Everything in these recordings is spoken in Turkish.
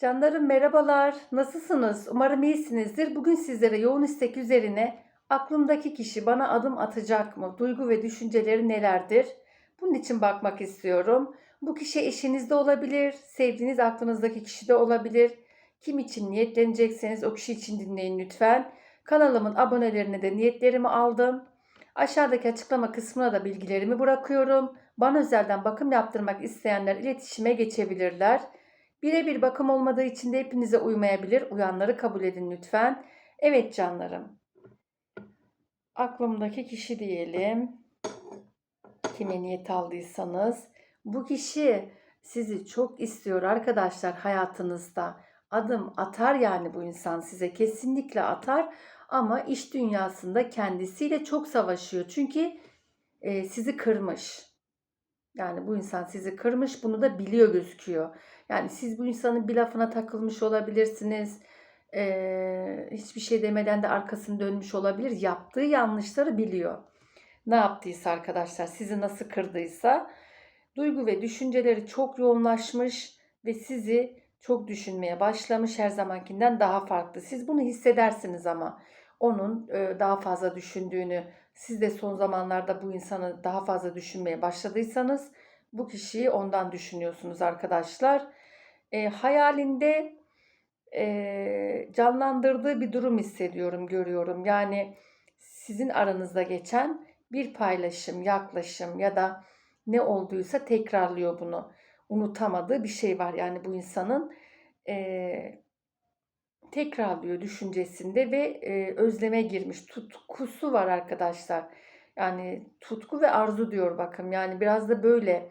Canlarım merhabalar. Nasılsınız? Umarım iyisinizdir. Bugün sizlere yoğun istek üzerine aklımdaki kişi bana adım atacak mı? Duygu ve düşünceleri nelerdir? Bunun için bakmak istiyorum. Bu kişi eşiniz de olabilir, sevdiğiniz aklınızdaki kişi de olabilir. Kim için niyetlenecekseniz o kişi için dinleyin lütfen. Kanalımın abonelerine de niyetlerimi aldım. Aşağıdaki açıklama kısmına da bilgilerimi bırakıyorum. Bana özelden bakım yaptırmak isteyenler iletişime geçebilirler. Birebir bakım olmadığı için de hepinize uymayabilir. Uyanları kabul edin lütfen. Evet canlarım. Aklımdaki kişi diyelim. Kime niyet aldıysanız. Bu kişi sizi çok istiyor arkadaşlar hayatınızda. Adım atar yani bu insan size kesinlikle atar. Ama iş dünyasında kendisiyle çok savaşıyor. Çünkü e, sizi kırmış. Yani bu insan sizi kırmış bunu da biliyor gözüküyor. Yani siz bu insanın bir lafına takılmış olabilirsiniz. Ee, hiçbir şey demeden de arkasını dönmüş olabilir. Yaptığı yanlışları biliyor. Ne yaptıysa arkadaşlar sizi nasıl kırdıysa duygu ve düşünceleri çok yoğunlaşmış ve sizi çok düşünmeye başlamış her zamankinden daha farklı. Siz bunu hissedersiniz ama onun daha fazla düşündüğünü, siz de son zamanlarda bu insanı daha fazla düşünmeye başladıysanız bu kişiyi ondan düşünüyorsunuz arkadaşlar. E, hayalinde e, canlandırdığı bir durum hissediyorum, görüyorum. Yani sizin aranızda geçen bir paylaşım, yaklaşım ya da ne olduysa tekrarlıyor bunu. Unutamadığı bir şey var yani bu insanın e, tekrarlıyor düşüncesinde ve e, özleme girmiş. Tutkusu var arkadaşlar. Yani tutku ve arzu diyor bakın. Yani biraz da böyle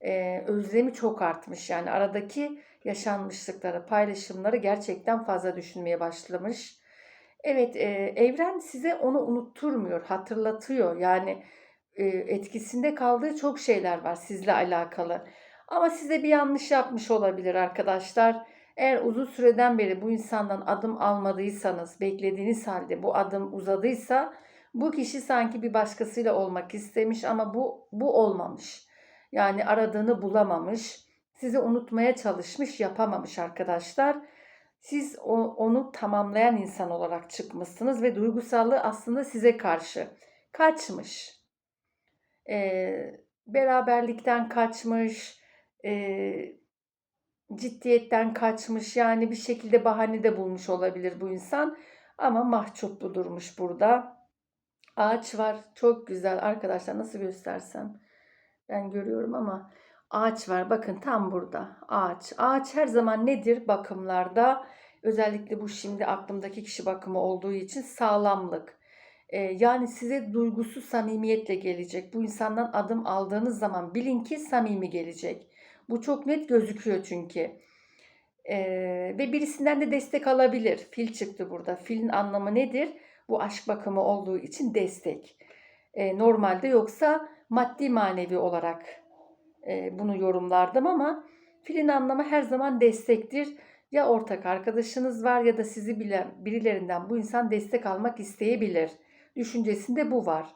e, özlemi çok artmış. Yani aradaki yaşanmışlıkları, paylaşımları gerçekten fazla düşünmeye başlamış. Evet, e, evren size onu unutturmuyor, hatırlatıyor. Yani e, etkisinde kaldığı çok şeyler var sizle alakalı. Ama size bir yanlış yapmış olabilir arkadaşlar. Eğer uzun süreden beri bu insandan adım almadıysanız, beklediğiniz halde bu adım uzadıysa bu kişi sanki bir başkasıyla olmak istemiş ama bu bu olmamış. Yani aradığını bulamamış. Sizi unutmaya çalışmış, yapamamış arkadaşlar. Siz o, onu tamamlayan insan olarak çıkmışsınız ve duygusallığı aslında size karşı kaçmış. Ee, beraberlikten kaçmış, e, ciddiyetten kaçmış yani bir şekilde bahane de bulmuş olabilir bu insan ama mahcuplu durmuş burada. Ağaç var çok güzel arkadaşlar nasıl göstersem ben görüyorum ama ağaç var bakın tam burada ağaç. Ağaç her zaman nedir bakımlarda özellikle bu şimdi aklımdaki kişi bakımı olduğu için sağlamlık. Ee, yani size duygusu samimiyetle gelecek. Bu insandan adım aldığınız zaman bilin ki samimi gelecek. Bu çok net gözüküyor çünkü. Ee, ve birisinden de destek alabilir. Fil çıktı burada. Filin anlamı nedir? Bu aşk bakımı olduğu için destek. Ee, normalde yoksa maddi manevi olarak e, bunu yorumlardım ama filin anlamı her zaman destektir. Ya ortak arkadaşınız var ya da sizi bilen birilerinden bu insan destek almak isteyebilir. Düşüncesinde bu var.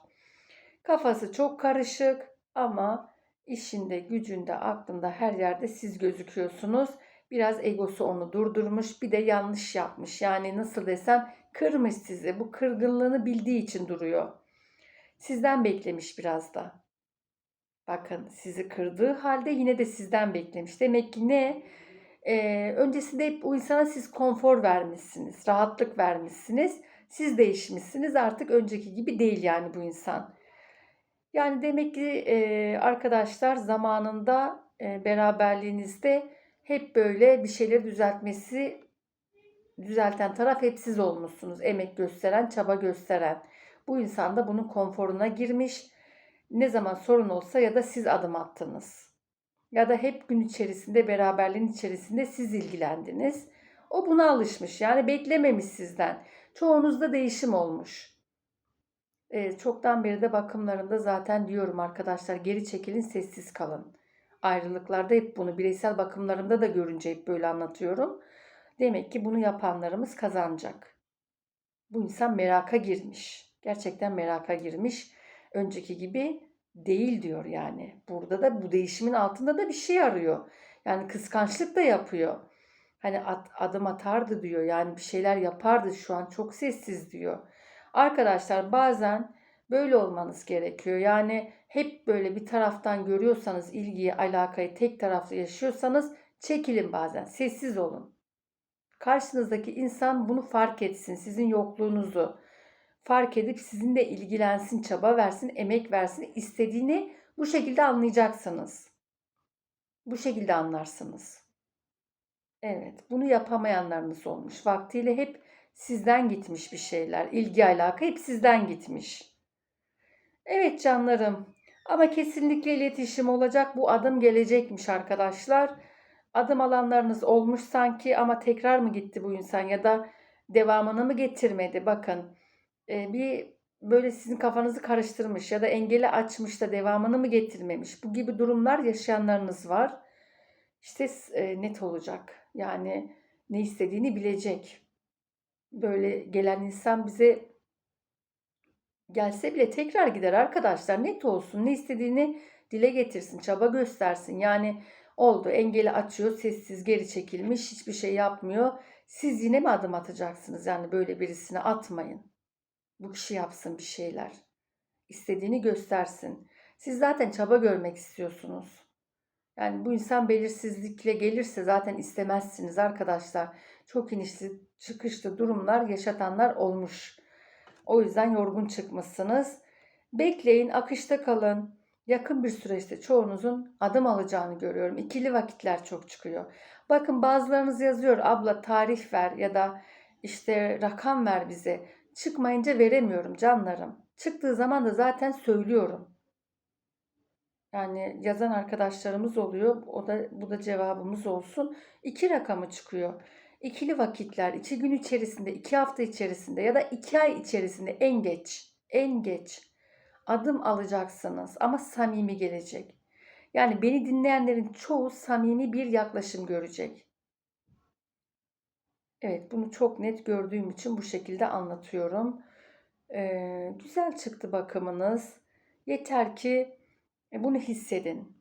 Kafası çok karışık ama işinde, gücünde, aklında her yerde siz gözüküyorsunuz. Biraz egosu onu durdurmuş, bir de yanlış yapmış. Yani nasıl desem kırmış sizi. Bu kırgınlığını bildiği için duruyor. Sizden beklemiş biraz da. Bakın sizi kırdığı halde yine de sizden beklemiş. Demek ki ne? Ee, öncesinde hep o insana siz konfor vermişsiniz, rahatlık vermişsiniz. Siz değişmişsiniz artık önceki gibi değil yani bu insan. Yani demek ki e, arkadaşlar zamanında e, beraberliğinizde hep böyle bir şeyleri düzeltmesi, düzelten taraf hep siz olmuşsunuz. Emek gösteren, çaba gösteren. Bu insan da bunun konforuna girmiş. Ne zaman sorun olsa ya da siz adım attınız. Ya da hep gün içerisinde, beraberliğin içerisinde siz ilgilendiniz. O buna alışmış. Yani beklememiş sizden. Çoğunuzda değişim olmuş. E, çoktan beri de bakımlarında zaten diyorum arkadaşlar geri çekilin sessiz kalın. Ayrılıklarda hep bunu bireysel bakımlarımda da görünce hep böyle anlatıyorum. Demek ki bunu yapanlarımız kazanacak. Bu insan meraka girmiş. Gerçekten meraka girmiş. Önceki gibi değil diyor yani. Burada da bu değişimin altında da bir şey arıyor. Yani kıskançlık da yapıyor. Hani at, adım atardı diyor. Yani bir şeyler yapardı şu an çok sessiz diyor. Arkadaşlar bazen böyle olmanız gerekiyor. Yani hep böyle bir taraftan görüyorsanız ilgiyi, alakayı tek taraflı yaşıyorsanız çekilin bazen. Sessiz olun. Karşınızdaki insan bunu fark etsin. Sizin yokluğunuzu fark edip sizinle ilgilensin, çaba versin, emek versin. istediğini bu şekilde anlayacaksınız. Bu şekilde anlarsınız. Evet, bunu yapamayanlarınız olmuş. Vaktiyle hep sizden gitmiş bir şeyler. İlgi alaka hep sizden gitmiş. Evet canlarım. Ama kesinlikle iletişim olacak. Bu adım gelecekmiş arkadaşlar. Adım alanlarınız olmuş sanki ama tekrar mı gitti bu insan ya da devamını mı getirmedi? Bakın e, bir böyle sizin kafanızı karıştırmış ya da engeli açmış da devamını mı getirmemiş? Bu gibi durumlar yaşayanlarınız var. İşte e, net olacak. Yani ne istediğini bilecek. Böyle gelen insan bize gelse bile tekrar gider arkadaşlar. Net olsun. Ne istediğini dile getirsin, çaba göstersin. Yani oldu engeli açıyor, sessiz geri çekilmiş, hiçbir şey yapmıyor. Siz yine mi adım atacaksınız? Yani böyle birisine atmayın. Bu kişi yapsın bir şeyler. İstediğini göstersin. Siz zaten çaba görmek istiyorsunuz. Yani bu insan belirsizlikle gelirse zaten istemezsiniz arkadaşlar. Çok inişli çıkışlı durumlar yaşatanlar olmuş. O yüzden yorgun çıkmışsınız. Bekleyin, akışta kalın. Yakın bir süreçte çoğunuzun adım alacağını görüyorum. İkili vakitler çok çıkıyor. Bakın bazılarınız yazıyor abla tarih ver ya da işte rakam ver bize. Çıkmayınca veremiyorum canlarım. Çıktığı zaman da zaten söylüyorum. Yani yazan arkadaşlarımız oluyor. O da bu da cevabımız olsun. İki rakamı çıkıyor. İkili vakitler iki gün içerisinde, iki hafta içerisinde ya da iki ay içerisinde en geç, en geç adım alacaksınız ama samimi gelecek. Yani beni dinleyenlerin çoğu samimi bir yaklaşım görecek. Evet bunu çok net gördüğüm için bu şekilde anlatıyorum. Ee, güzel çıktı bakımınız. Yeter ki e, bunu hissedin.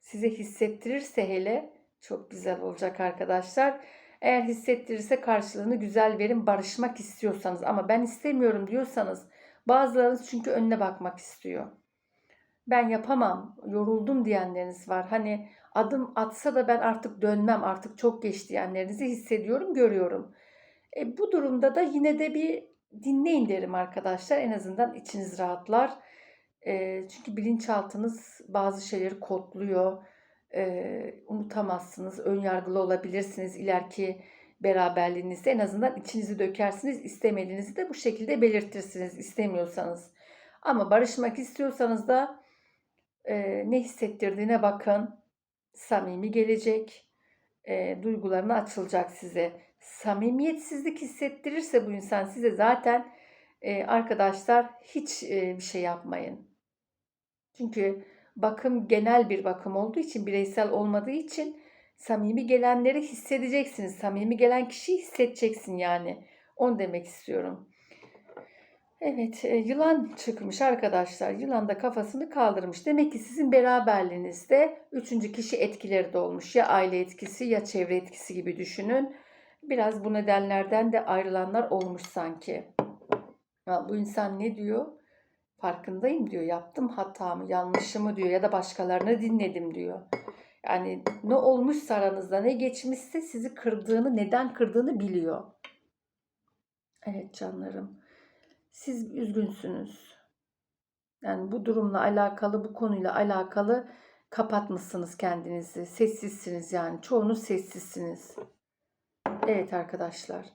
Size hissettirirse hele çok güzel olacak arkadaşlar. Eğer hissettirirse karşılığını güzel verin barışmak istiyorsanız ama ben istemiyorum diyorsanız bazılarınız çünkü önüne bakmak istiyor. Ben yapamam, yoruldum diyenleriniz var. Hani adım atsa da ben artık dönmem, artık çok geç diyenlerinizi hissediyorum, görüyorum. E, bu durumda da yine de bir dinleyin derim arkadaşlar. En azından içiniz rahatlar. E, çünkü bilinçaltınız bazı şeyleri kodluyor. E, unutamazsınız, ön yargılı olabilirsiniz ileriki beraberliğinizde. En azından içinizi dökersiniz, istemediğinizi de bu şekilde belirtirsiniz istemiyorsanız. Ama barışmak istiyorsanız da ne hissettirdiğine bakın. Samimi gelecek, e, duygularına açılacak size. Samimiyetsizlik hissettirirse bu insan size zaten arkadaşlar hiç bir şey yapmayın. Çünkü bakım genel bir bakım olduğu için, bireysel olmadığı için samimi gelenleri hissedeceksiniz. Samimi gelen kişiyi hissedeceksin yani. Onu demek istiyorum. Evet, e, yılan çıkmış arkadaşlar. Yılan da kafasını kaldırmış. Demek ki sizin beraberliğinizde üçüncü kişi etkileri de olmuş. Ya aile etkisi ya çevre etkisi gibi düşünün. Biraz bu nedenlerden de ayrılanlar olmuş sanki. Ya bu insan ne diyor? Farkındayım diyor. Yaptım hatamı, yanlışımı diyor ya da başkalarını dinledim diyor. Yani ne olmuş aranızda ne geçmişse sizi kırdığını, neden kırdığını biliyor. Evet canlarım. Siz üzgünsünüz. Yani bu durumla alakalı, bu konuyla alakalı kapatmışsınız kendinizi. Sessizsiniz yani. Çoğunuz sessizsiniz. Evet arkadaşlar.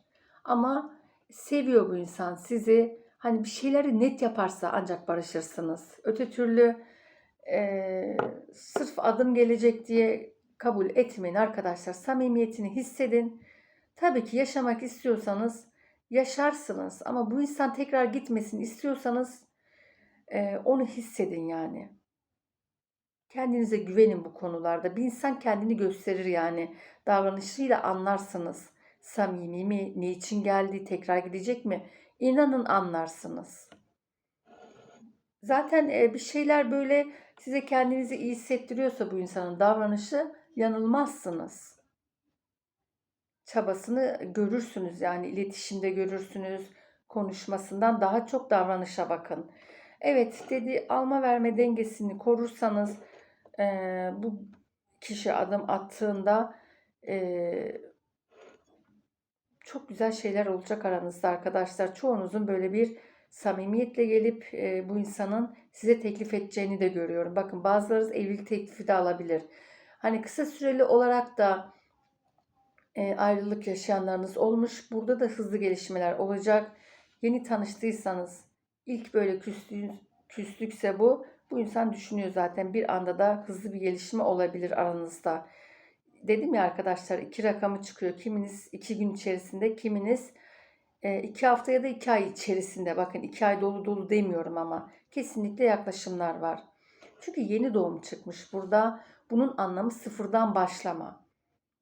Ama seviyor bu insan sizi. Hani bir şeyleri net yaparsa ancak barışırsınız. Öte türlü e, sırf adım gelecek diye kabul etmeyin arkadaşlar. Samimiyetini hissedin. Tabii ki yaşamak istiyorsanız yaşarsınız. Ama bu insan tekrar gitmesin istiyorsanız e, onu hissedin yani. Kendinize güvenin bu konularda. Bir insan kendini gösterir yani. Davranışıyla anlarsınız. Samimi mi? Ne için geldi? Tekrar gidecek mi? İnanın anlarsınız. Zaten bir şeyler böyle size kendinizi iyi hissettiriyorsa bu insanın davranışı yanılmazsınız. çabasını görürsünüz. Yani iletişimde görürsünüz. Konuşmasından daha çok davranışa bakın. Evet dedi alma verme dengesini korursanız eee, bu kişi adım attığında eee, çok güzel şeyler olacak aranızda arkadaşlar. Çoğunuzun böyle bir samimiyetle gelip e, bu insanın size teklif edeceğini de görüyorum. Bakın bazılarınız evlilik teklifi de alabilir. Hani kısa süreli olarak da e, ayrılık yaşayanlarınız olmuş. Burada da hızlı gelişmeler olacak. Yeni tanıştıysanız ilk böyle küslüğün, küslükse bu. Bu insan düşünüyor zaten bir anda da hızlı bir gelişme olabilir aranızda. Dedim ya arkadaşlar iki rakamı çıkıyor. Kiminiz iki gün içerisinde, kiminiz e, iki hafta ya da iki ay içerisinde. Bakın iki ay dolu dolu demiyorum ama kesinlikle yaklaşımlar var. Çünkü yeni doğum çıkmış burada. Bunun anlamı sıfırdan başlama.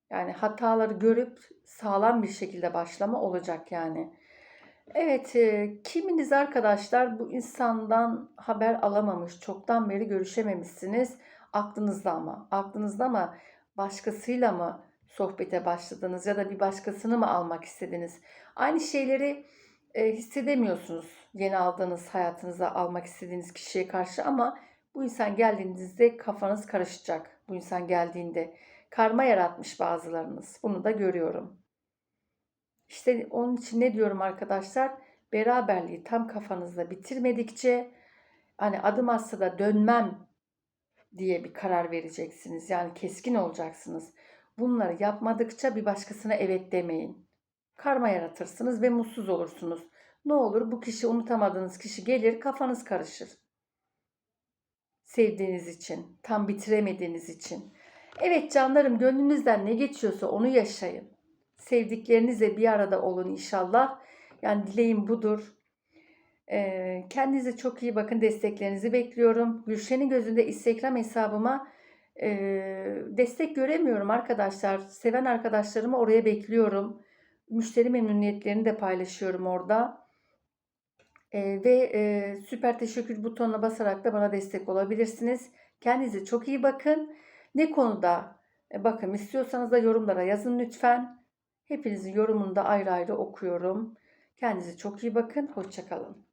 Yani hataları görüp sağlam bir şekilde başlama olacak yani. Evet, e, kiminiz arkadaşlar bu insandan haber alamamış, çoktan beri görüşememişsiniz. Aklınızda ama, aklınızda ama başkasıyla mı sohbete başladınız ya da bir başkasını mı almak istediniz? Aynı şeyleri e, hissedemiyorsunuz yeni aldığınız hayatınıza almak istediğiniz kişiye karşı ama bu insan geldiğinizde kafanız karışacak. Bu insan geldiğinde karma yaratmış bazılarınız. Bunu da görüyorum. İşte onun için ne diyorum arkadaşlar? Beraberliği tam kafanızda bitirmedikçe hani adım atsa da dönmem diye bir karar vereceksiniz. Yani keskin olacaksınız. Bunları yapmadıkça bir başkasına evet demeyin. Karma yaratırsınız ve mutsuz olursunuz. Ne olur bu kişi unutamadığınız kişi gelir kafanız karışır. Sevdiğiniz için, tam bitiremediğiniz için. Evet canlarım gönlünüzden ne geçiyorsa onu yaşayın. Sevdiklerinizle bir arada olun inşallah. Yani dileğim budur. Kendinize çok iyi bakın. Desteklerinizi bekliyorum. Gülşen'in gözünde Instagram hesabıma destek göremiyorum arkadaşlar. Seven arkadaşlarımı oraya bekliyorum. Müşteri memnuniyetlerini de paylaşıyorum orada. Ve süper teşekkür butonuna basarak da bana destek olabilirsiniz. Kendinize çok iyi bakın. Ne konuda e, bakın istiyorsanız da yorumlara yazın lütfen. Hepinizin yorumunu da ayrı ayrı okuyorum. Kendinize çok iyi bakın. Hoşçakalın.